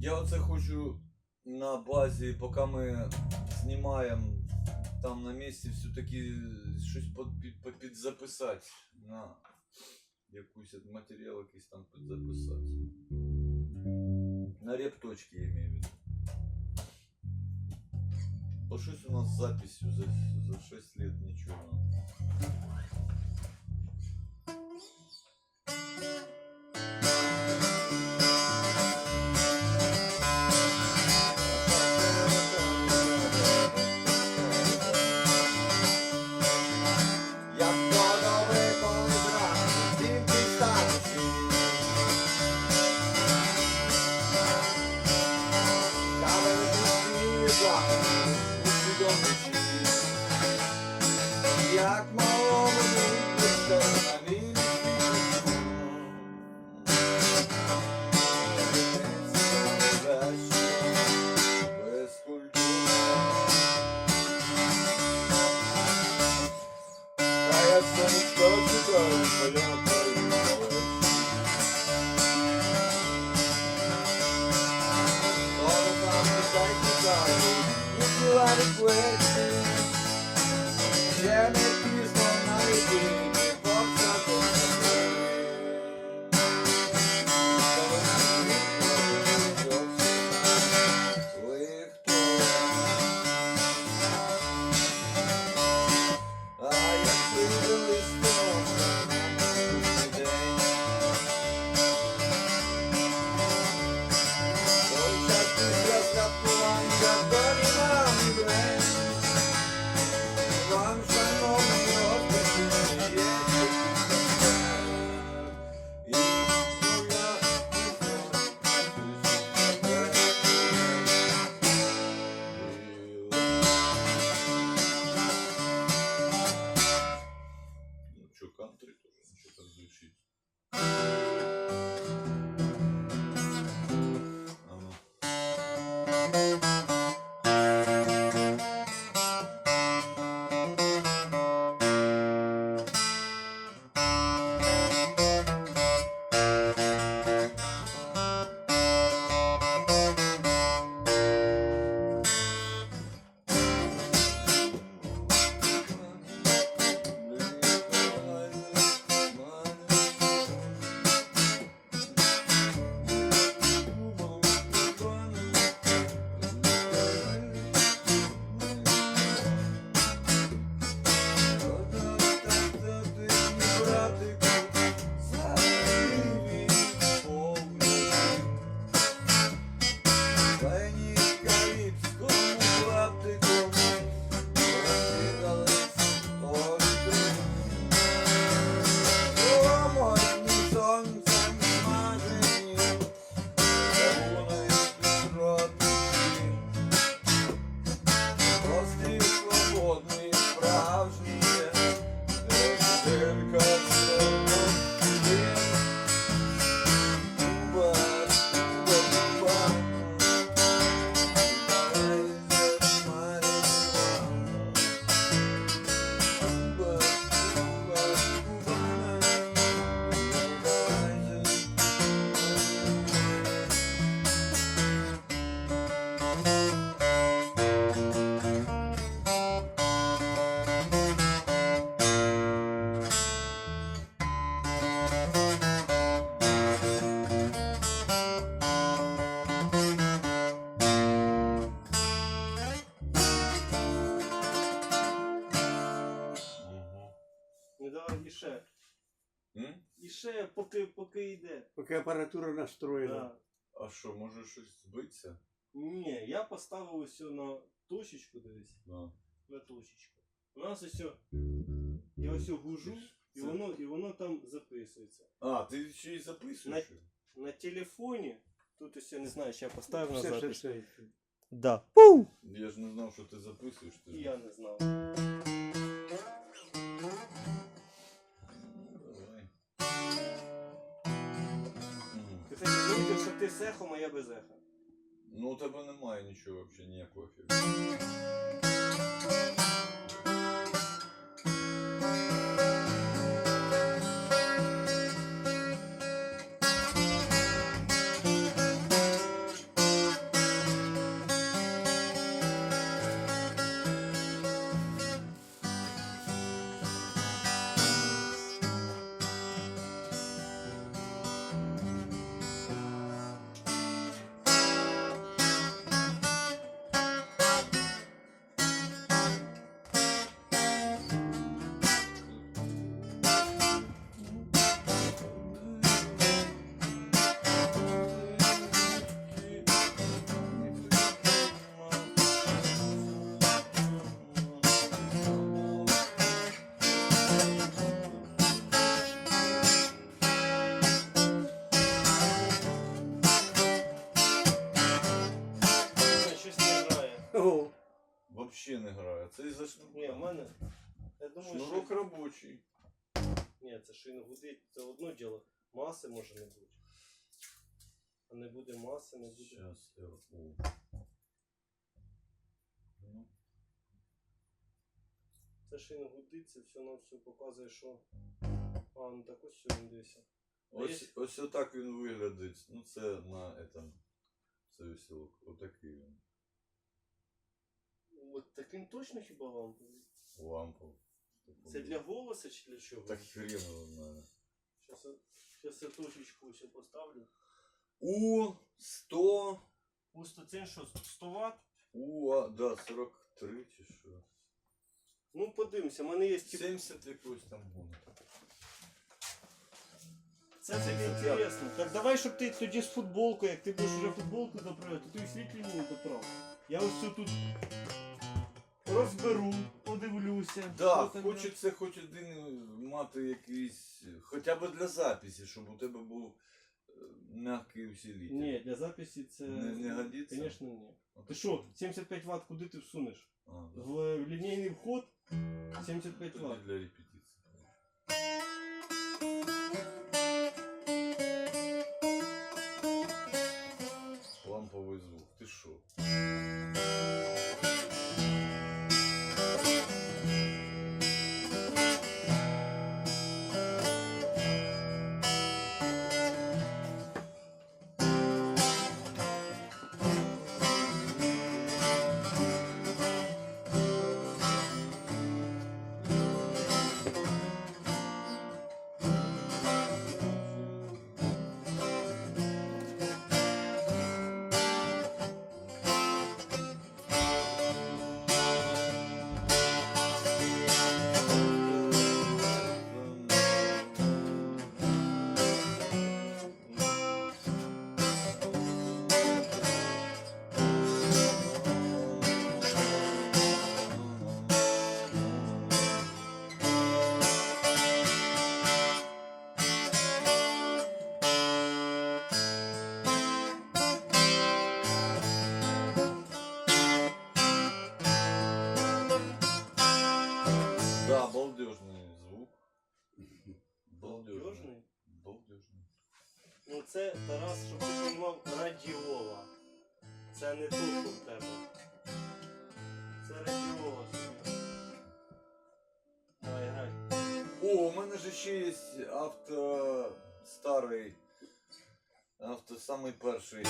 Я оце хочу на базі, поки ми знімаємо там на місці, все-таки щось під- під- підзаписати. На якусь матеріал якийсь там підзаписати. На репточки я имею в виду. Бо щось у нас з записью за, за 6 лет нічого. Як малому апаратура настроєна. Да. А що, може щось збиться? Ні, я поставив ось на точечку, дивись, Да. на точечку. У нас ось, я ось гужу, і Це- воно, і воно там записується. А, ти ще й записуєш? На телефоні, тут ось я не знаю, чи я поставив на Все, все, запис. все. Да. Я ж не знав, що ти записуєш. Ти ж- я не знав. З ехом, а без еха. Ну, у тебе немає нічого взагалі, ніякого ефіру. Мене. Я думаю, Шнурок що. робочий. Ні, це шина гудить, це одно діло. Маси може не бути. А не буде маси, не буде. Сейчас РУ. Ну, Це шина гудить, це все нам все показує, що. А, ну так ось все дивися. Ось, ось отак він виглядить. Ну це на этом. Це веселок. Отакий він. От таким точно хіба вам? Лампа. Це для голоса чи для чого? Так хрен его знает. Сейчас, я- я точечку ще поставлю. У 100. Пусто це що, 100 Вт? У, а, да, 43 чи що. Ну подивимося, в мене є тип... 70 якось там гон. Це тобі інтересно. Так давай, щоб ти тоді з футболкою, як ти будеш вже футболку доправити, то ти освітлення доправ. Я ось тут розберу, подивлюся. Да, що там хочеться хоч один мати якийсь, хоча б для записі, щоб у тебе був е, м'який усилитель. Ні, для записі це. Не- не годиться? Звісно, ні. А Ти що, 75 Вт куди ти всунеш? А, да. В лінійний вход 75 Тоді для репетиції. Авто самий перший.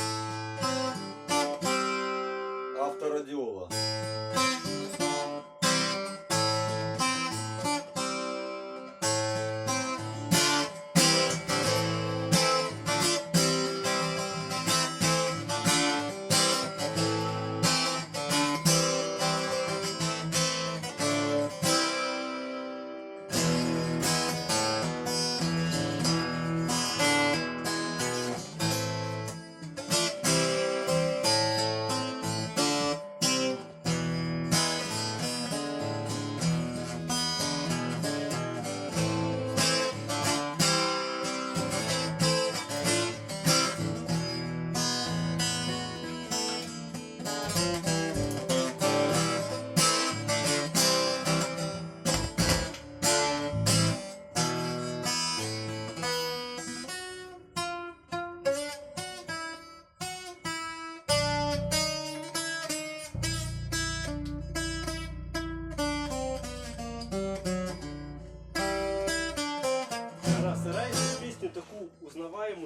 Авторадіола.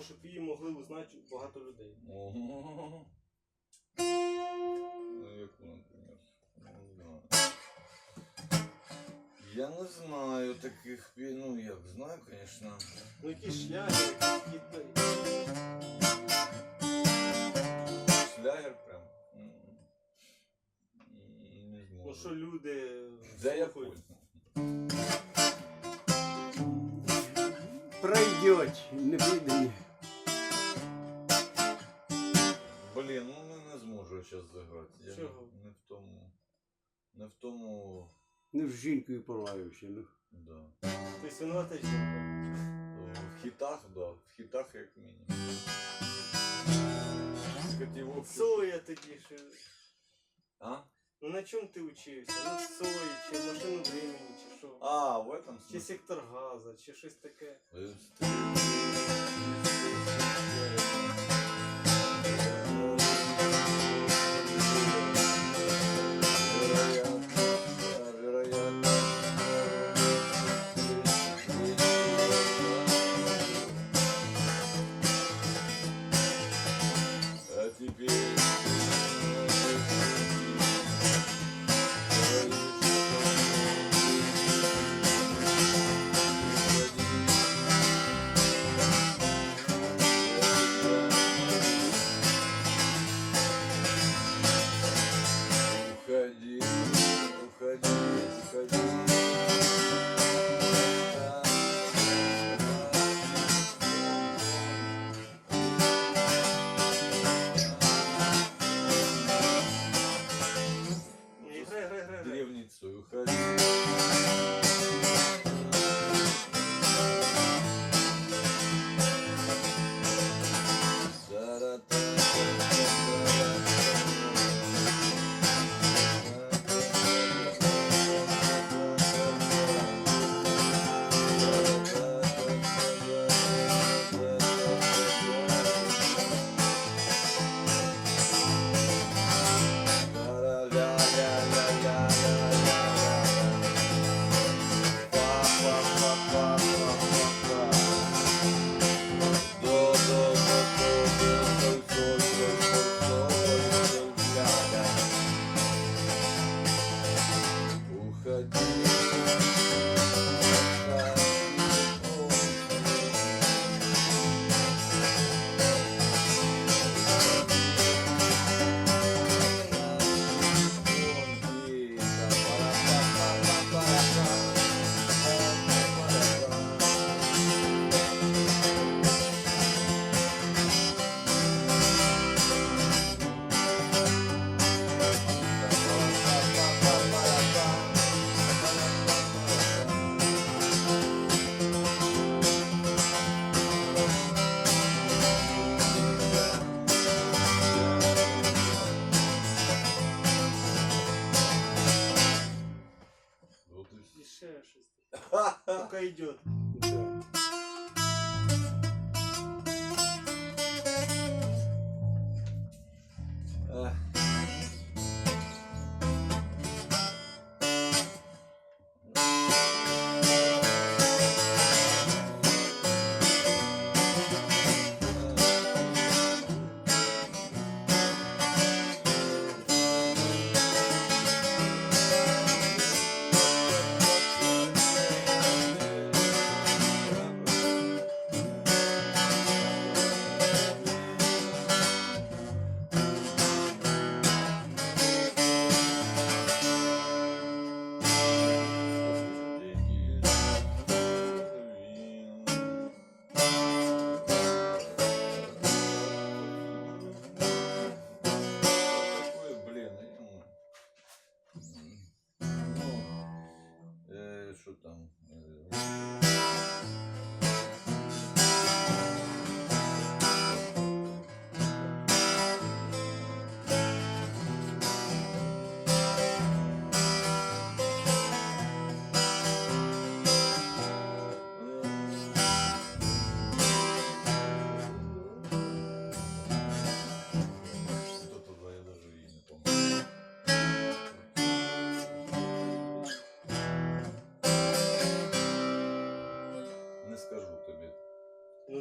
Щоб її могли узнати багато людей. Ого. Ну, яку, наприклад? Не знаю. Я не знаю таких, пі- ну як знаю, звісно. Ну якісь шлягери, якісь хіти. Шлягер прям. М. М, Не зможу. Ну що люди Да я слухають. Пройдет, не піде. загадці. Я Чого? не в тому. Не в тому. Не в жінкою порваюся, ну. Да. Ти синувата жінка. Е, в хітах, да. В хітах як мінімум. Скотівок. Соя тоді ще. А? Ну на чому ти учився? Ну сої, чи машину времени, чи що? А, в этом Чи сектор газа, чи щось таке. Е,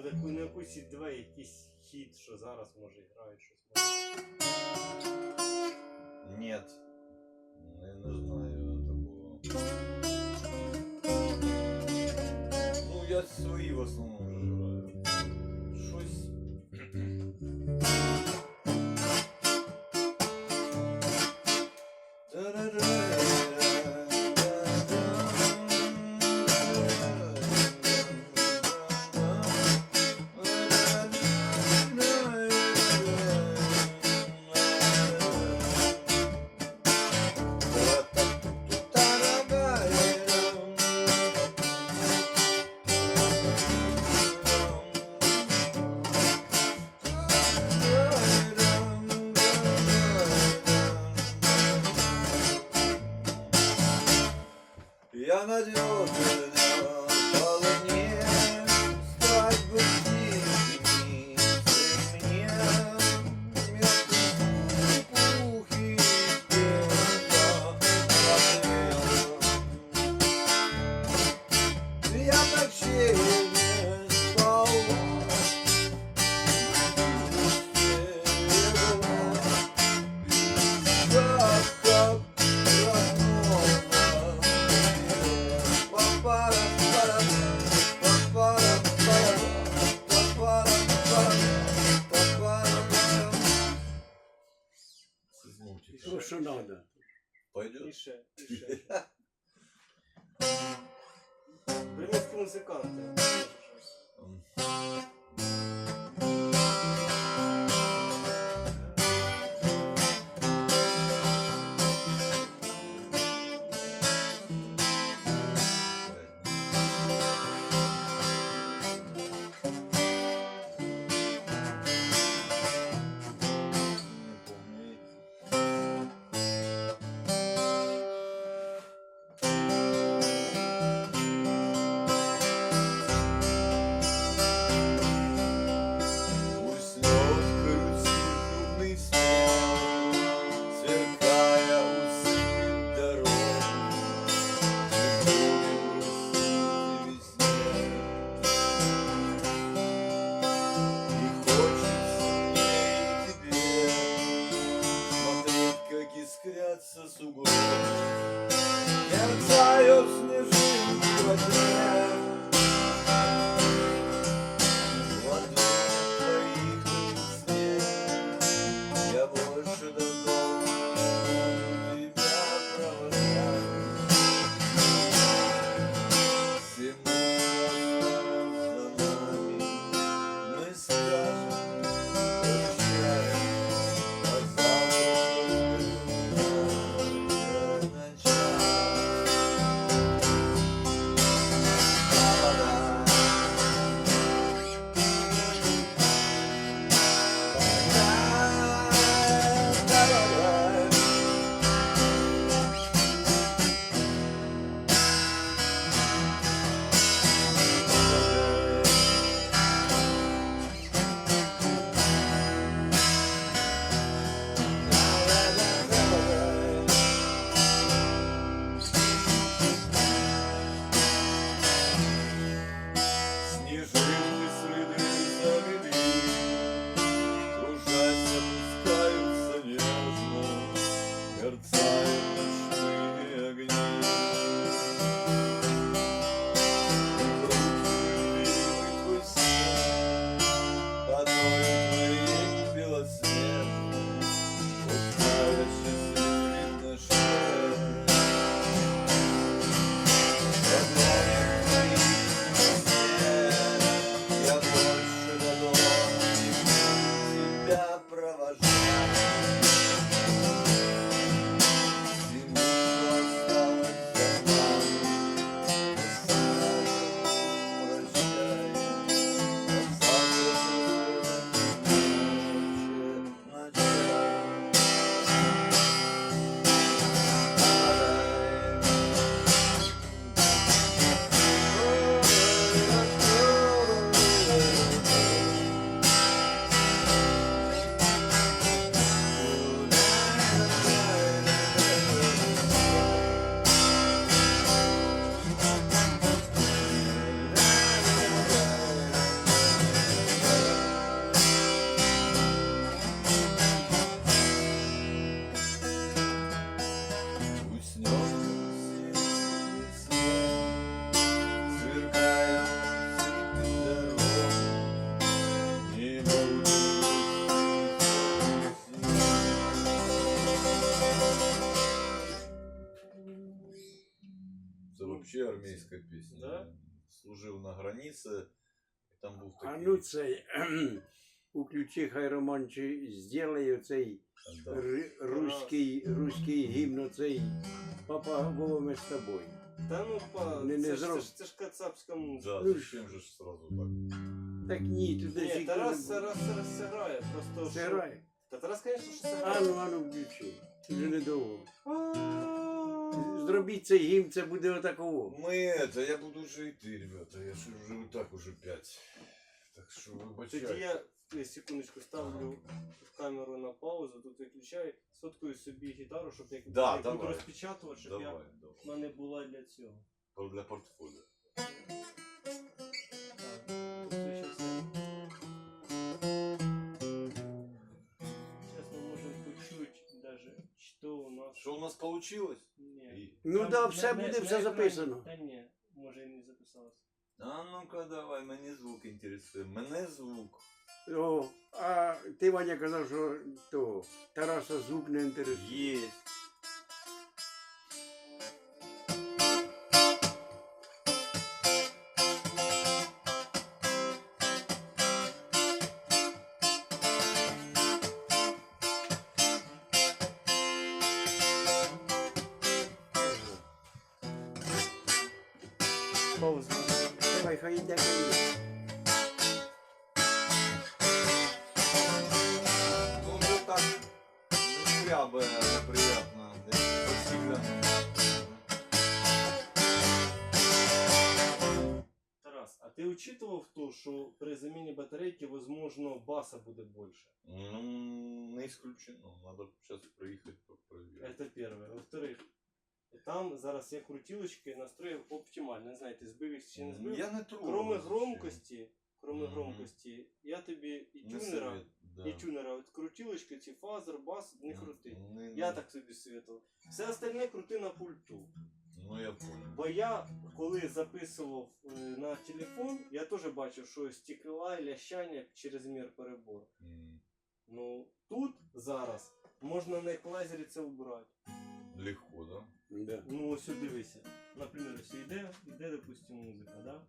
таку на якусь два якийсь хіт, що зараз може грає щось. Нет. Не, не знаю такого. Ну, я свої в основному. Lahmacun Приміські музиканти. Армейська. Да? Служив на границі, там був А ну цей, уключи, хай Романчик зробить оцей да. р- руський, руський гімн, оцей Папа Вова, ми з тобою. Та ну па, Не- не це, ж, це, зроб- ж, це ж кацапська музика. Да, Ну, зачем же ж сразу так? Так ні, туди Ні, Тарас, Тарас, Тарас це грає, просто що- грає. Та Тарас, звісно, що це А грає. ну, а ну, включи. Вже недовго А, зробіть цей гімн, це буде отаково. Мы это, я буду уже идти, ребята. Я же уже вот так уже пять. Так что Тоді вибачайте. я е, секундочку ставлю камеру на паузу, тут виключаю, соткую собі гітару, щоб як Да, як буду давай. розпечатувати, щоб я, Давай, давай. в мене була для цього. Пор- Для портфолио. Так, тут ще все. Сейчас мы можем почуть даже, что у нас. Что у нас получилось? Ну Там да, все на- буде, на все екрані- записано. Та ні, може і не записалось. А ну-ка давай, мене звук інтересує. Мене звук. О, а ти, Ваня, казав, що того Тараса звук не інтересує. Есть. Паузу. Давай, хай йде, хай йде. Ну вже так не прямо неприятно. десь посильно. Тарас, а ти учитывав то, що при заміні батарейки, возможно, баса буде більше? Ну, не исключено. Надо сейчас проехать проверить. Это первое. Во-вторых, там зараз я крутилочки настроїв оптимально. Не знаю, ти збив їх чи не збив. Я не трогаю. Кроме зачем. громкості, кроме Мгм. громкості, я тобі і Не тюнера, совет, да. і тюнера, от крутилочки, ці фазер, бас, не крути. Не- Я так собі советував. Все остальне крути на пульту. Ну я понял. Бо я, коли записував е, на телефон, я теж бачив, що стекла і лящання через мір перебор. М, Ну тут зараз можна на еквалайзері це вбрати. Легко, да? Да. Ну ось от дивися. Наприклад, ось йде, йде, допустимо, музика, да?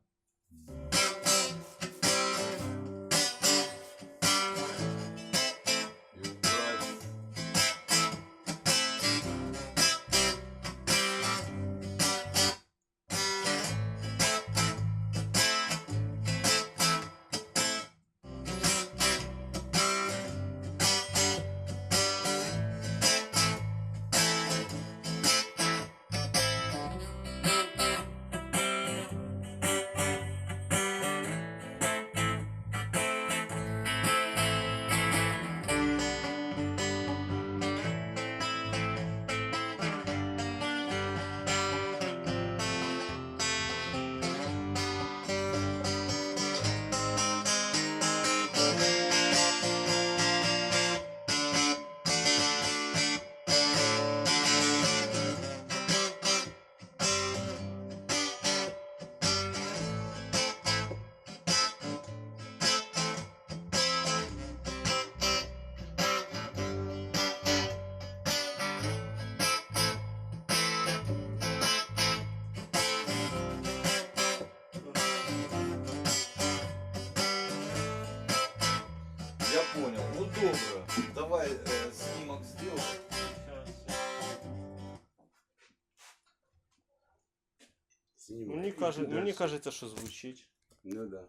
Мені, каже, мені кажеться, що звучить. Ну да.